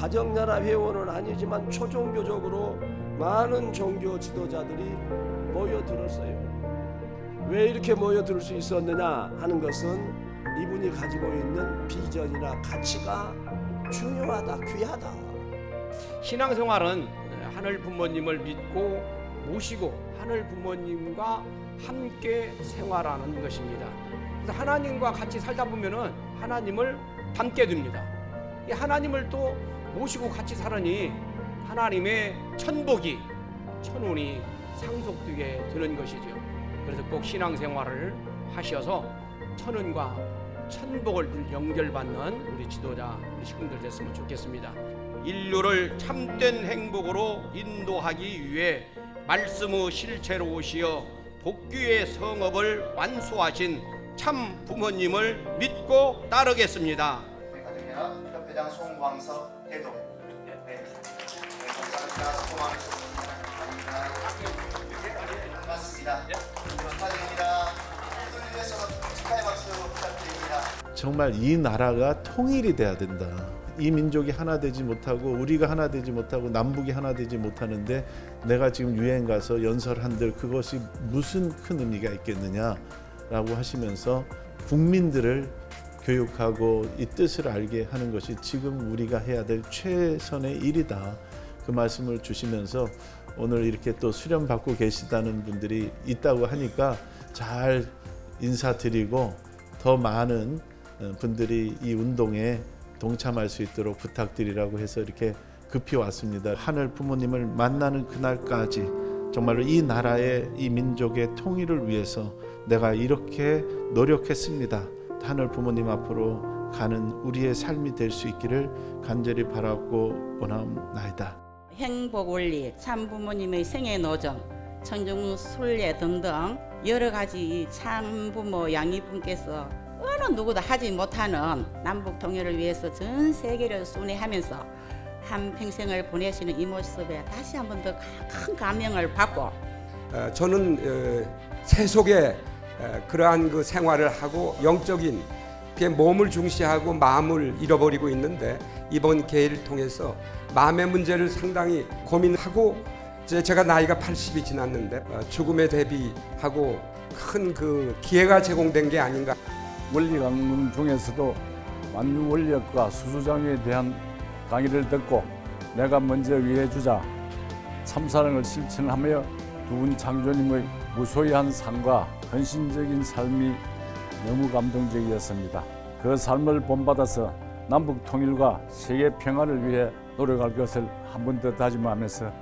가정나라 회원은 아니지만 초종교적으로 많은 종교 지도자들이 모여들었어요. 왜 이렇게 모여들 수 있었느냐 하는 것은 이분이 가지고 있는 비전이나 가치가 중요하다, 귀하다. 신앙생활은 하늘 부모님을 믿고 모시고 하늘 부모님과 함께 생활하는 것입니다. 그래서 하나님과 같이 살다 보면은 하나님을 닮게 됩니다. 이 하나님을 또 모시고 같이 살으니 하나님의 천복이 천운이 상속되게 되는 것이죠. 그래서 꼭 신앙생활을 하셔서 천운과 천복을 늘 연결받는 우리 지도자, 우리 식구들 됐으면 좋겠습니다. 인류를 참된 행복으로 인도하기 위해 말씀의 실체로 오시어 복귀의 성업을 완수하신 참 부모님을 믿고 따르겠습니다. 가정연합 협회장 송광석 대동. 네. 네, 감사합니다. 수고 많으셨습니다. 반갑습니다. 축하드립니다. 모두를 위해서 축하의 박수. 정말 이 나라가 통일이 돼야 된다. 이 민족이 하나 되지 못하고 우리가 하나 되지 못하고 남북이 하나 되지 못하는데 내가 지금 유엔 가서 연설한들 그것이 무슨 큰 의미가 있겠느냐라고 하시면서 국민들을 교육하고 이 뜻을 알게 하는 것이 지금 우리가 해야 될 최선의 일이다. 그 말씀을 주시면서 오늘 이렇게 또 수련 받고 계시다는 분들이 있다고 하니까 잘 인사드리고 더 많은 어, 분들이 이 운동에 동참할 수 있도록 부탁드리라고 해서 이렇게 급히 왔습니다. 하늘 부모님을 만나는 그날까지 정말로 이 나라의 이 민족의 통일을 위해서 내가 이렇게 노력했습니다. 하늘 부모님 앞으로 가는 우리의 삶이 될 수 있기를 간절히 바라고 원하옵나이다. 행복 원리, 참 부모님의 생애 노정, 청중 순례 등등 여러 가지 참 부모 양이분께서 어느 누구도 하지 못하는 남북 통일을 위해서 전 세계를 순회하면서 한 평생을 보내시는 이 모습에 다시 한 번 더 큰 감명을 받고 어, 저는 어, 세속에 어, 그러한 그 생활을 하고 영적인 그 몸을 중시하고 마음을 잃어버리고 있는데 이번 계회를 통해서 마음의 문제를 상당히 고민하고 제가 나이가 80이 지났는데 어, 죽음에 대비하고 큰 그 기회가 제공된 게 아닌가 원리 강론 중에서도 만유 원리학과 수수장에 대한 강의를 듣고 내가 먼저 위해주자 참사랑을 실천하며 두분 창조님의 무소유한 삶과 헌신적인 삶이 너무 감동적이었습니다. 그 삶을 본받아서 남북 통일과 세계 평화를 위해 노력할 것을 한 번 더 다짐하면서